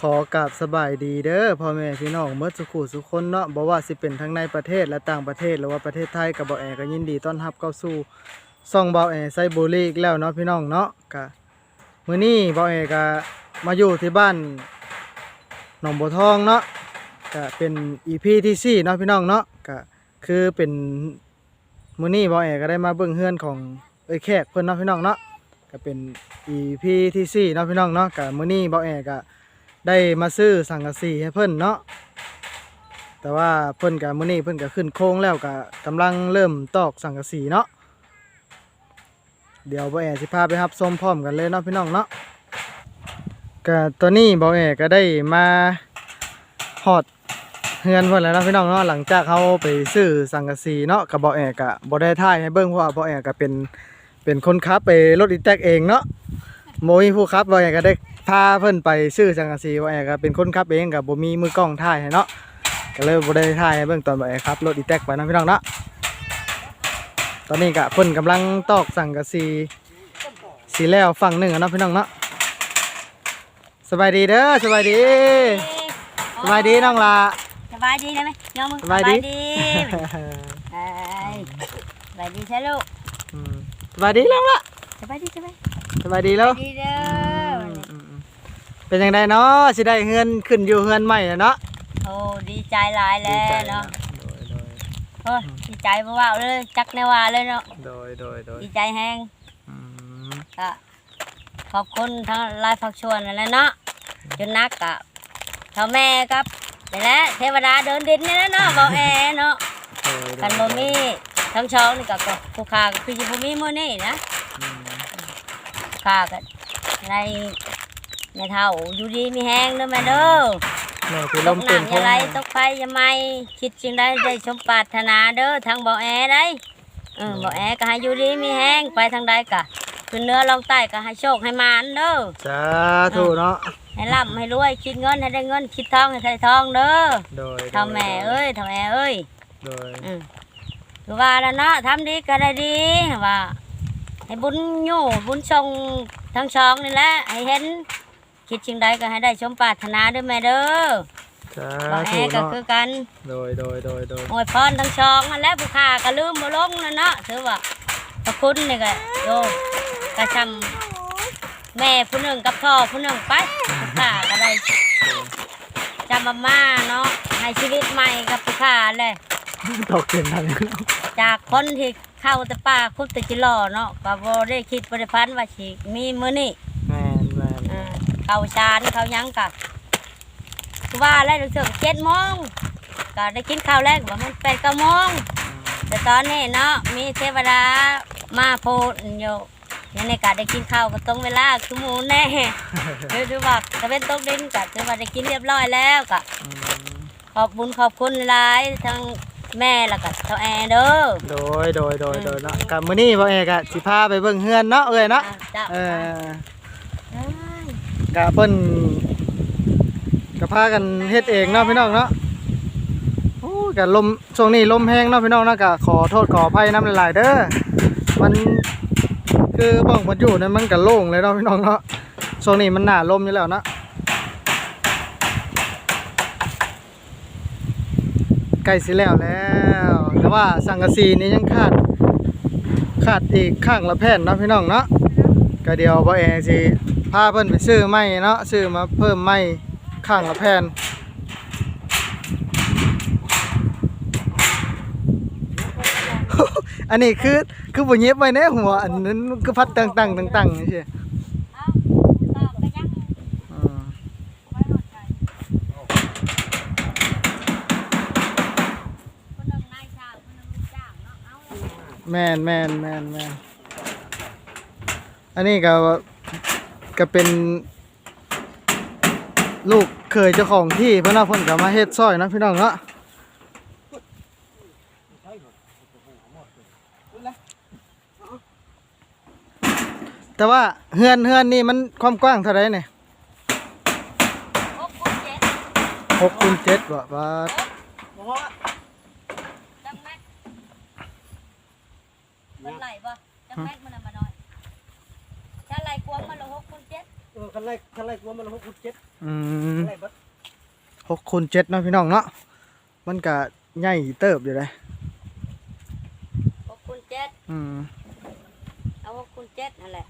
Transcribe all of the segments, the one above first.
ขอกราบสบายดีเด้อพ่อแม่พี่น้องเมื่อสุขุสุขคนเนาะบ่ว่าสิเป็นทั้งในประเทศและต่างประเทศหรือว่าประเทศไทยกับบ่แอก็ยินดีต้อนรับเข้าสู่ซ่องบ่แอไซบุรีอีกแล้วเนาะพี่น้องเนาะก็มื้อนี้บ่แอก็มาอยู่ที่บ้านหนองบัวทองเนาะก็เป็น EP ที่สี่เนาะพี่น้องเนาะก็คือเป็นมื้อนี้บ่แอก็ได้มาเบิ่งเฮือนของเอ้ยแขกเพิ่นเนาะพี่น้องเนาะก็เป็น EP ที่สี่เนาะพี่น้องเนาะก็มื้อนี้บ่แอก็ ได้มาซื้อสังกะสีให้เพิ่นเนาะแต่ว่าเพิ่นกับมื้อนี้เพิ่นก็ขึ้นโค้งแล้วก็กำลังเริ่มตอกสังกะสีเนาะเดี๋ยวบ่แอสิพาไปรับชมพร้อมกันเลยเนาะพี่น้องเนาะก็ตอนนี้บ่แอก็ได้มาฮอดเฮือนเพิ่นแล้วเนาะพี่น้องเนาะหลังจากเฮาไปซื้อสังกะสีเนาะก็บ่แอก็บ่ได้ถ่ายให้เบิ่งเพราะว่าบ่แอก็เป็นเป็นคนขับไปรถอีแท็กเองเนาะโมมีผู้ขับบ่แอก็ได้ พาเพิ่นไปซื้อสังกะสีบ่แอก็เป็นคนขับเองก็บ่มีมือกล้องถ่ายให้เนาะก็เลยบ่ได้ถ่ายให้เบิ่งตอนบ่แอขับรถอีแท็กไปเนาะพี่น้องเนาะตอนนี้ก็เพิ่นกำลังตอกสังกะสีสีแล้วฝั่งหนึงอะเนาะพี่น้องเนาะสบายดีเด้อสบายดีสบายดีน้องล่ะสบายดีได้ไหมยอมมึงสบายดีเอ้ยสบายดีใช่ลูกอืมสบายดีแล้วล่ะสบายดีสบายสบายดีแล้วดีเด้ออืมๆ เป็นจังไดเนาะสิได้เฮือนขึ้นอยู่เฮือนใหม่แล้วเนาะโอ้ดีใจหลายแล้วเนาะโดยโดยโอ้ยดีใจบ่ว่าเลยจักแนว่าเลยเนาะโดยโดยโดยดีใจแฮงอืมก็ขอบคุณทั้งหลายภาคชวนนั่นแหละเนาะจนนักกะเท่าแม่ครับนี่แหละเทวดาเดินดินนี่แหละเนาะบ่แอเนาะโดยโดยคันบ่มีทั้งช่องนี่ก็ก็ผู้ค้าก็คือสิบ่มีมื้อนี้นะ อืม ข้าก็ใน ในเท่าอยู่ดีมีแห้งเด้อแม่เด้อแม่ที่ตลกมเต็มน้ำอย่าไรตกไฟอย่าไม่คิดสิ่งใดได้สมปรารถนาเด้อทางบ่อแอได้เออบ่อแอก็ให้อยู่ดีมีแห้งไปทางใดก็ขึ้นเนื้อลงใต้ก็ให้โชคให้มานเด้อสาธุเนาะให้ร่ำให้รวยคิดเงินให้ได้เงินคิดทองให้ได้ทองเด้อโดยทำแม่เอ้ยทำแม่เอ้ย โดยอืมคือว่าแล้วเนาะทำดีก็ได้ดีว่า ให้บุญอยู่บุญทรงทั้งสองนี่แหละให้เห็น คิดสิ่งใดก็ให้ได้สมปรารถนาเด้อแม่เด้อสาบ่แอธุก็เนาะคือกัน โดยโดยโดยโดยโอ้ยพรทั้งสองนั่นแหละผู้ค้าก็ลืมบ่ลงนั่นเนาะถือว่าพระคุณนี่ก็โยกระชำแม่ผู้หนึ่งกับพ่อผู้หนึ่งไปผู้ค้าก็ได้จำมาม่าเนาะให้ชีวิตใหม่กับผู้ค้าเลยตกเต็มทันแล้วจากคนที่เข้าแต่ป่าคุดแต่จิหล่อเนาะก็บ่ได้คิดบ่ได้พันว่าสิมีมื้อนี้แม่นแม่นอ่า เข้าชานเข้าหยังกะคือว่าแล้วรู้สึกเจ็ดโมงก็ได้กินข้าวแรกว่ามันแปดเก้าโมงแต่ตอนนี้เนาะมีเทวดามาโพดอยู่ยังในกาได้กินข้าวก็ตรงเวลาคือหมูแน่หรือว่าตะเวนตกดินก็ถือว่าได้กินเรียบร้อยแล้วก็อืมขอบบุญขอบคุณหลายทั้งแม่แล้วก็เจ้าแอร์เด้อโดยโดยโดยโดยเนาะกับมื้อนี้บ่เอกอะสิพาไปเบิ่งเฮือนเนาะเอ้ยเนาะอะจ้ะเออเอ้ย กะเพิ่นก็พากันเฮ็ดเองเนาะพี่น้องเนาะโอ้กะลมช่วงนี้ลมแห้งเนาะพี่น้องเนาะกะขอโทษขออภัยน้ำหลายๆเด้อมันคือบ้องมันอยู่เนี่ยมันก็โล่งเลยเนาะพี่น้องเนาะช่วงนี้มันหนาลมอยู่แล้วเนาะใกล้สิแล้วแล้ว แต่ว่าสังกะสีนี่ยังขาดขาดอีกข้างละแผ่นเนาะพี่น้องเนาะก็เดี๋ยวบ่แอสิ พาเพิ่นไปซื้อไม้เนาะซื้อมาเพิ่มไม้ข้างละแผ่นอันนี้คือคือบ่เย็บไว้ในหัวอันนั้นคือพัดตั้งๆตั้งๆนี่สิเอาตอบก็ยังอืมไว้หมดใจคนหนึ่งนายช่างคนหนึ่งลูกจ้างเนาะเอาเลยแม่นแม่นแม่นแม่นอันนี้ก็ ก็เป็น ลูกเคยเจ้าของที่เพิ่นเอาเพิ่นก็มาเฮ็ดซอยเนาะพี่น้องเนาะแต่ว่าเฮือนเฮือนนี่มันความกว้างเท่าไรเนี่ยหกคนเจ็ดหกคูณเจ็ดว่ะว่าจังแม็กมันไหลบ่จังแม็กมันน่ะมาหน่อยถ้าไหลก วางมันละหกคนเจ็ดเออคันแรกคันแรกว่ามันหกขุดเจ็ดอืมคันแรกเบัดหกคูณเจ็ดเนาะพี่น้องเนาะมันก็ใหญ่เติบอยู่เลยหกคูณเจ็ดอืมเอาหกคูณเจ็ดนั่นแหละ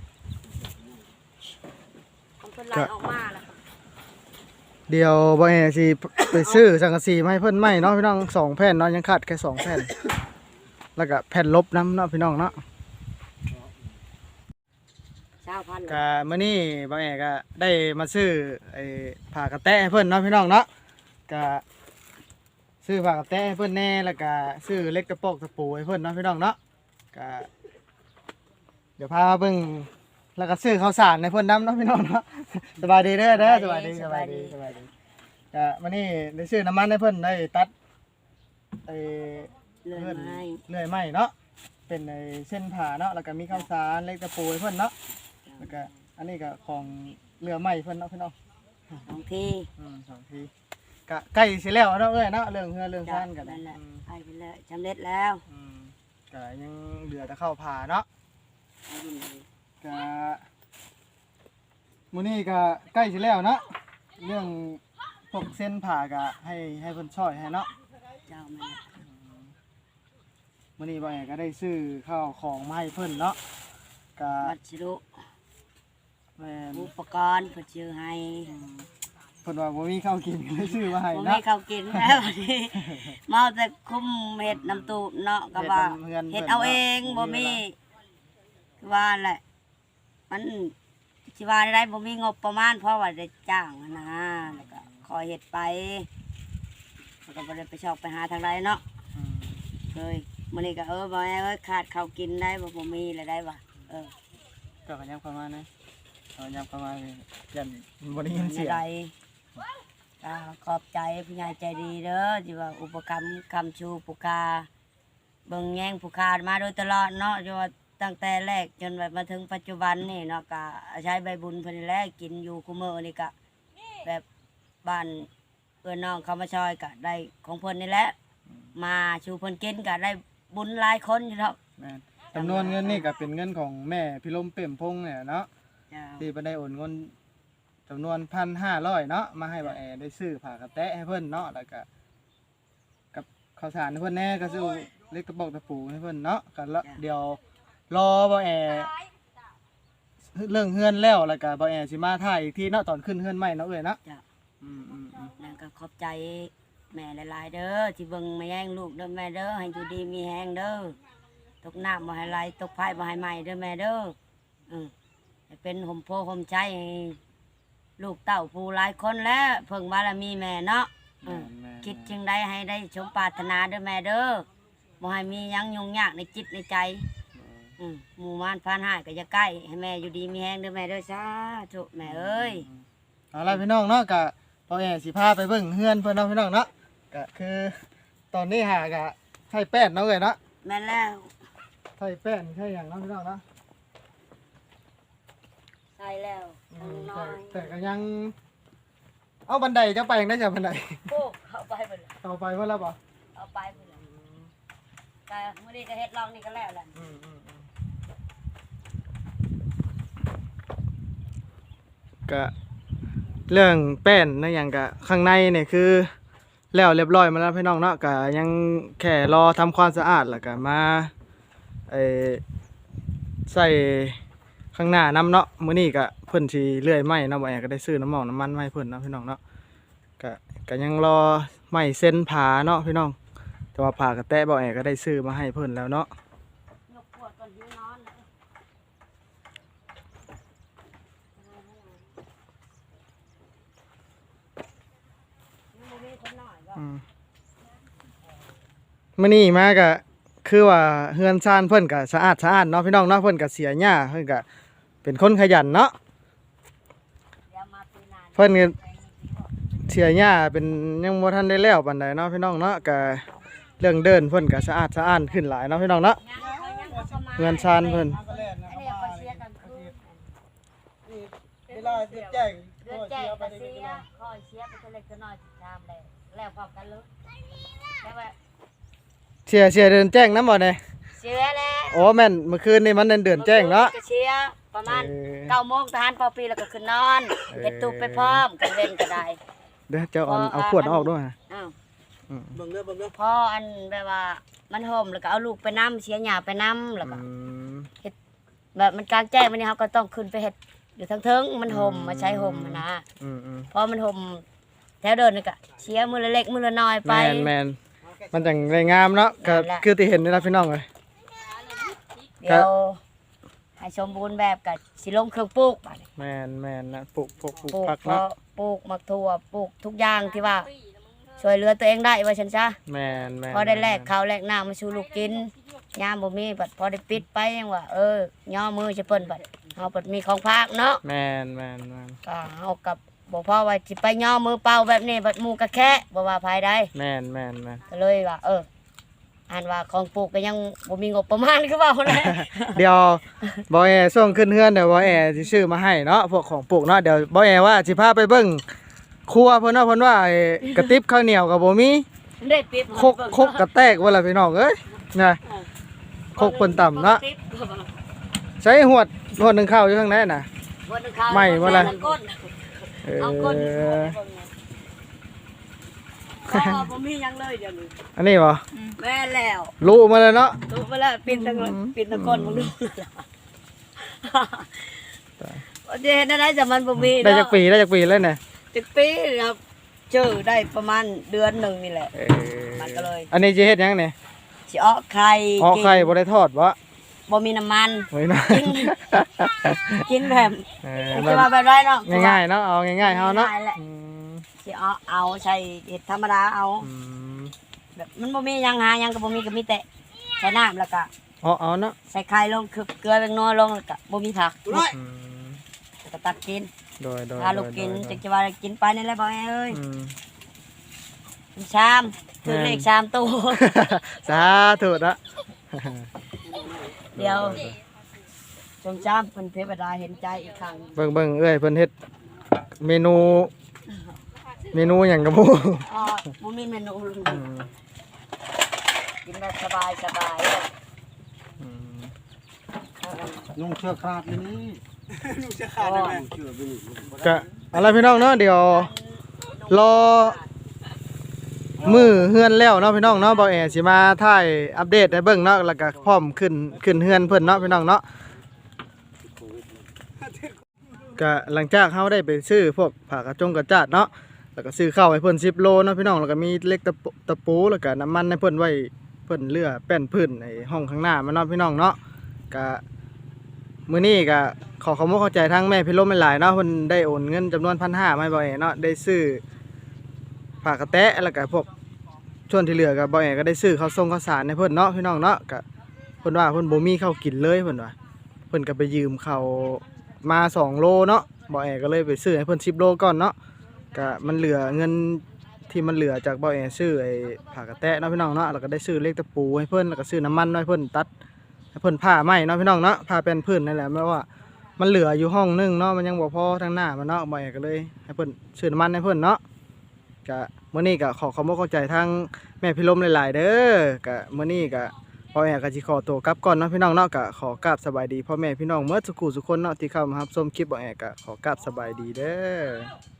ทำเพิ่นไล่ออกมาแล้วเดี๋ยวบ่แอสิไปซื้อสังกะสีมาให้เพิ่นใหม่เนาะพี่น้องสองแผ่นเนาะยังขาดแค่สองแผ่น แล้วก็แผ่นลบน้ำเนาะพี่น้องเนาะ เช้าพันเลยก็มื้อนี้บ่แอก็ได้มาซื้อไอ้ผ้ากระแตะให้เพิ่นเนาะพี่น้องเนาะก็ซื้อผ้ากระแตะให้เพิ่นแน่แล้วก็ซื้อเหล็กกระโปกตะปูให้เพิ่นเนาะพี่น้องเนาะก็เดี๋ยวพามาเบิ่งแล้วก็ซื้อข้าวสารให้เพิ่นนํเนาะพี่น้องเนาะสบายดีเด้อเด้อสบายดีสบายดีสบายดีก็มื้อนี้ได้ซื้อน้ำมันให้เพิ่นได้ตัดไอ้เลยเพิ่นไม้เลื่อยไม้เนาะเป็นไอ้เส้นผ่าเนาะแล้วก็มีข้าวสารเหล็กตะปูให้เพิ่นเนาะ แล้วก็อันนี้ก็ของเรือใหม่เพิ่นเนาะพี่น้องสองทีอืมสองทีก็ใกล้สิแล้วเนาะเอ้ยเนาะเรื่องเรือเรื่องจ้ะซ่านกันนั่นแหละอืมไปไปเลยสำเร็จแล้วอืมก็ยังเหลือแต่เข้าผ่าเนาะเอาดูหน่อยก็มื้อนี้ก็ใกล้สิแล้วเนาะเรื่องพวกเส้นผ่าก็ให้ให้เพิ่นช่วยให้เนาะ เจ้ามันมื้อนี้บ่อยก็ได้ซื้อข้าวของมาให้เพิ่นเนาะก็วัสดุแม่น อุปกรณ์เพื่อชื่อให้อืมเพิ่นว่าบ่มีข้าวกินก็เลยซื้อมาให้ผมเนาะให้เขากินแล้ววันนี้เมาแต่คุ้มเห็ดน้ำตูบเนาะก็ว่าเฮ็ดน้ำเฮือนเห็ดเอาเพิ่นเองเนาะบ่บ่มีมีเวลาคือว่าแหละ มันสิว่าได้บ่มีงบประมาณเพราะว่าได้จ้างนะแล้วก็ขอเฮ็ดไปแล้วก็บ่ได้ไปชอกไปหาทางใดเนาะ อืมเคยมื้อนี้ก็เออบ่แม่เอ้ยขาดข้าวกินได้บ่บ่มีแล้วได้บ่เออก็ขยับเข้ามานะขยับเข้ามาเลยยันบ่ได้ยินเสียงใดก็ขอบใจผู้ใหญ่ใจดีเด้อที่ว่าอุปกรรมคำชูผู้คาเบิ่งแย่งผู้คามาโดยตลอดเนาะจนว่าตั้งแต่แรกจนแบบมาถึงปัจจุบันนี่เนาะก็ใช้ใบบุญเพิ่นนี่แหละกินอยู่คุมื้อนี่ก็แบบบ้านเอื้อนน้องเขามาช่วยก็ได้ของเพิ่นนี่แหละมาชูเพิ่นกินก็ได้บุญหลายคนอยู่ดอกแม่นจำนวนเงินนี่ก็เป็นเงินของแม่พิลมเปี่ยมพงษ์เนี่ยเนาะ จ้าที่เพิ่นได้โอนเงินจำนวน1,500เนาะมาให้บ่าวแอได้ซื้อผ้ากระแตะให้เพิ่นเนาะแล้วก็กับข้าวสารให้เพิ่นแน่ก็ซื้อเล็กกระบอกตะปูให้เพิ่นเนาะก็ละเดี๋ยวรอบ่าวแอเรื่องเฮือนแล้วแล้วก็บ่าวแอสิมาถ่ายอีกทีเนาะตอนขึ้นเฮือนใหม่เนาะเอ้ยเนาะจ้าอืมอืมอืมนั่นก็ขอบใจแม่หลายๆเด้อที่เบิ่งมาแย่งลูกเด้อแม่เด้อให้อยู่ดีมีแฮงเด้อตกน้ำบ่ให้ไหลตกไฟบ่ให้ไหม้เด้อแม่เด้ออืม ให้เป็นห่มโพห่มใจให้ลูกเต้าผู้หลายคนแล้วเพิ่งบารมีแม่เนาะอืมแม่นคิดจึงได้ให้ได้สมปรารถนาเด้อแม่เด้อบ่ให้มีหยังยุ่งยากในจิตในใจ อืมหมู่มานพานหายก็อย่าใกล้ให้แม่อยู่ดีมีแฮงเด้อแม่เด้อสาธุแม่เอ้ย เอาล่ะพี่น้องเนาะก็บ่าวแอสิพาไปเบิ่งเฮือนเพิ่นเนาะพี่น้องเนาะก็คือ ตอนนี้หากะใช้แป้นเนาะเอ้ยเนาะแม่นแล้วใช่แป้นใช่อย่างเน้องพี่น้องเนาะ ใช่แล้วอืทางมน้แต่อยแต่ก็ยัง เอาบันไดจะไปยังได้จากบันไดโอ้เข้าไปหมดเลยต่อไปว่าแล้วป่ะเอาไปหมดเลยแต่เมื่อนี้ก็เฮ็ดลองนี่ก็แล้วแหละก็เรื่องแป้นในะอย่างกะข้างในเนี่ยคือ แล้วเรียบร้อยมาแล้วพี่น้องเนาะก็ยังแค่รอทำความสะอาดแล้วก็มาไอใส่ ข้างหน้าน้ำเนาะมื้อนี้ก็เพิ่นสิเลื่อยไม้เนาะบ่แอก็ได้ซื้อน้ำหมอกน้ำมันมาให้เพิ่นเนาะพี่น้องเนาะก็ก็ยังรอไม้เส้นผาเนาะพี่น้อง แต่ว่าผากระแตะบ่แอก็ได้ซื้อมาให้เพิ่นแล้วเนาะยกขวดก่อนหิวนอนอืมมื้อนี้มาก็คือว่าเฮือนซานเพิ่นก็สะอาดสะอาดเนาะพี่น้องเนาะเพิ่นก็เสียหญ้าเพิ่นก็ เป็นคนขยันเนาะเดี๋ยวมาปีหน้าเพิ่นก็เสียหญ้าเป็นยังบ่ทันได้แล้วปานใดเนาะพี่น้องเนาะก็เรื่องเดินเพิ่นก็สะอาดสะอ้านขึ้นหลายเนาะพี่น้องเนาะยังเขายังบ่ประมาณเฮือนซานเพิ่นอันนี้เอาไปเชียร์กันคืนเวลาแจ้งเดือนแจกก็เสียคอยเชียร์ไปตัวเล็กตัวน้อยตามเลยแล้วพร้อมกันเลยแล้วว่าเสียเสียเดินแจ้งนำบ่ได้เชียร์แล้ว อ๋อแม่นเมื่อคืนนี่มันเดินเดินแจ้งเนาะ ก็เชียร์ประมาณเออ เก้าโมงทหารพอปีแล้วก็ขึ้นนอนเออเฮ็ดตุกไปพร้อมกันเล่นก็ได้ เดี๋ยวเจ้าเอาพอเอาขวดออกด้วยอ้าวอืมเบิ่งเด้อเบิ่งเด้อพออันแบบว่ามันห่มแล้วก็เอาลูกไปนํเสียหญ้าไปนํแล้วก็ อืม แบบมันกลางแจ้งมันนี่เขาก็ต้องขึ้นไปเฮ็ดอยู่ทั้งเทิงมันห่มมาใช้ห่มอะนะอืมอืมพอมันห่มแถวเดินนี่ก็เสียมือละเล็กมือละน้อยไป แมนแมนมันจังได้งามเนาะก็นั่นแหละ คือที่เห็นนี่นะพี่น้องเลย เดี๋ยวให้สมบูรณ์แบบกับสิลงเครื่องปลูกบัดนี้แมนแมนนะปลูกปลูกปลูกปลูกผักเพราะเนาะปลูกมักทั่วปลูกทุกอย่างที่ว่า ช่วยเหลือตัวเองได้ว่าฉันซะแมนแมนพอได้แลกข้าวแลกน้ำมาสู่ลูกกินยามบ่มีบัดพอได้ปิดไปยังว่า เออย่อมือจะเปิ้นบัดเฮาบัดมีของภาคเนาะแมนแมนแมนก็เฮากับบ่พอว่าสิไปย่อมือเปล่าแบบนี้บัดหมู่ก็แค่บ่ว่าภายใดแมนแมนแมนก็เลยว่าเออ อ่านว่าของปลูกก็ยังบ่มีงบประมาณคือเว่าแหละเดี๋ยวบอยแอร์ส่งขึ้นเฮือนเดี๋ยวบอยแอร์สิซื้อมาให้เนาะพวกของปลูกเนาะเดี๋ยวบอยแอร์ว่าสิพาไปเบิ่งครัวเพิ่นเนาะเพิ่นว่าไอ้กระติบข้าวเหนียวก็บ่มีได้ปิดคกคกกระแตกว่าล่ะพี่น้องเอ้ยนะคกเพิ่นต่ำเนาะใช้หวดหวดหนึงข้าวอยู่ข้างในน่ะ ไม่ว่าอะไรก้นเอเอาก้น ออ๋อบ่มีหยังเลยเดี๋ยวนี้อันนี้บ่แม่แล้วรู้มาเลยเนาะดูมาแล้วปิดทั้งหมดปิดทั้งก้นมึงดูโอเคนั่นได้แต่มันบ่มีได้จากปีได้จากปีแล้วเนี่ยจักปีครับเจอได้ประมาณเดือนหนึงนี่แหละเออมันก็เลย อันนี้สิเฮ็ดหยังเนี่ยสิเอาไข่อ๋อกินไข่บ่ได้ทอดบ่บ่มีน้ำมันไว้นะกินกินแบบเออจะว่าแบบไรเนาะง่ายๆเนาะเอาง่ายๆเฮาเนาะ สิเอาเอาใช้เห็ดธรรมดาเอาอืมแบบมันบ่มีหยังหาหยังก็บ่มีก็มีแต่ใส่น้ำแล้วก็เอาเอาเนาะใส่ไข่ลงคือเกลือแป้งนัวลงแล้วก็บ่มีผักอืมแล้วก็ตักกินโดยโดยพาลูกกินโดจัยกจะว่ากินไปนี่แหละบ่แม่เอ้ยอืม กินชามคือเลขชามตู้ สาธุนะ เดี๋ยว จงจามเพิ่นเทวดาเห็นใจอีกครั้ง เบิ่งเบิ่งเอ้ยเพิ่นเฮ็ดเมนู เมนูหยังกับบ่อ๋อบ่มีเมนูเลยอืมกินแบบสบายสบายอืมนุ่งเชือกขาดเลยนี่นุ่งเชือกขาดได้ไหมเชือกไปนี่ก็อะไรพี่น้องเนาะเดี๋ยวรอมือเฮือนแล้วเนาะพี่น้องเนาะบ่แอสิมาถ่ายอัปเดตให้เบิ่งเนาะแล้วก็พร้อมขึ้นขึ้นเฮือนเพิ่นเนาะพี่น้องเนาะก็หลังจากเฮาได้ไปซื้อพวกผักกระจงกระจาดเนาะ แล้วก็ซื้อข้าวให้เพิ่น10โลเนาะพี่น้องแล้วก็มีเล็กตะปูตะปูแล้วก็น้ำมันให้เพิ่นไว้เพิ่นเลือแป้นพื้นในห้องข้างหน้ามันเนาะพี่น้องเนาะก็มื้อนี้ก็ขอขอบคุณเข้าใจทั้งแม่พี่ลมหลายๆเนาะเพิ่นได้โอนเงินจำนวน1,500มาให้บ่แอเนาะได้ซื้อผักกระแตะแล้วก็พวกช่วงที่เหลือก็บ่แอก็ได้ซื้อข้าวส่งข้าวสารให้เพิ่นเนาะพี่น้องเนาะก็เพิ่นว่าเพิ่นบ่มีข้าวกินเลยเพิ่นว่าเพิ่นก็ไปยืมข้าวมา2โลเนาะบ่แอก็เลยไปซื้อให้เพิ่น10โลก่อนเนาะ ก็มันเหลือเงินที่มันเหลือจากบ่แอซื้อไอ้ผักกระแตะเนาะพี่น้องเนาะแล้วก็ได้ซื้อเล็กตะปูให้เพิ่อนแล้วก็ซื้อน้ำมันให้เพิ่อนตัดให้เพิ่อนผ้าไหมเนาะพี่น้องเนาะผ้าเป็นพื้นนั่นแหละแม่ว่า มันเหลืออยู่ห้องนึงเนาะมันยังบ่พอทางหน้ามันเนาะบ่แอก็เลยให้เพิ่อนซื้อน้ำมันให้เพิ่อนเนาะกะมื้อนี้ก็ขอขอบคุณเข้าใจทั้งแม่พี่ลมหลาย ๆ เด้อกะมื้อนี้ก็พ่อแม่ก็สิขอตัวกลับก่อนเนาะพี่น้องเนาะก็ขอกราบสบายดีพ่อแม่พี่น้องเมื่อสุขุสุกคนเนาะที่เข้ามารับชมคลิปบ่แอกก็ขอกราบสบายดีเด้อ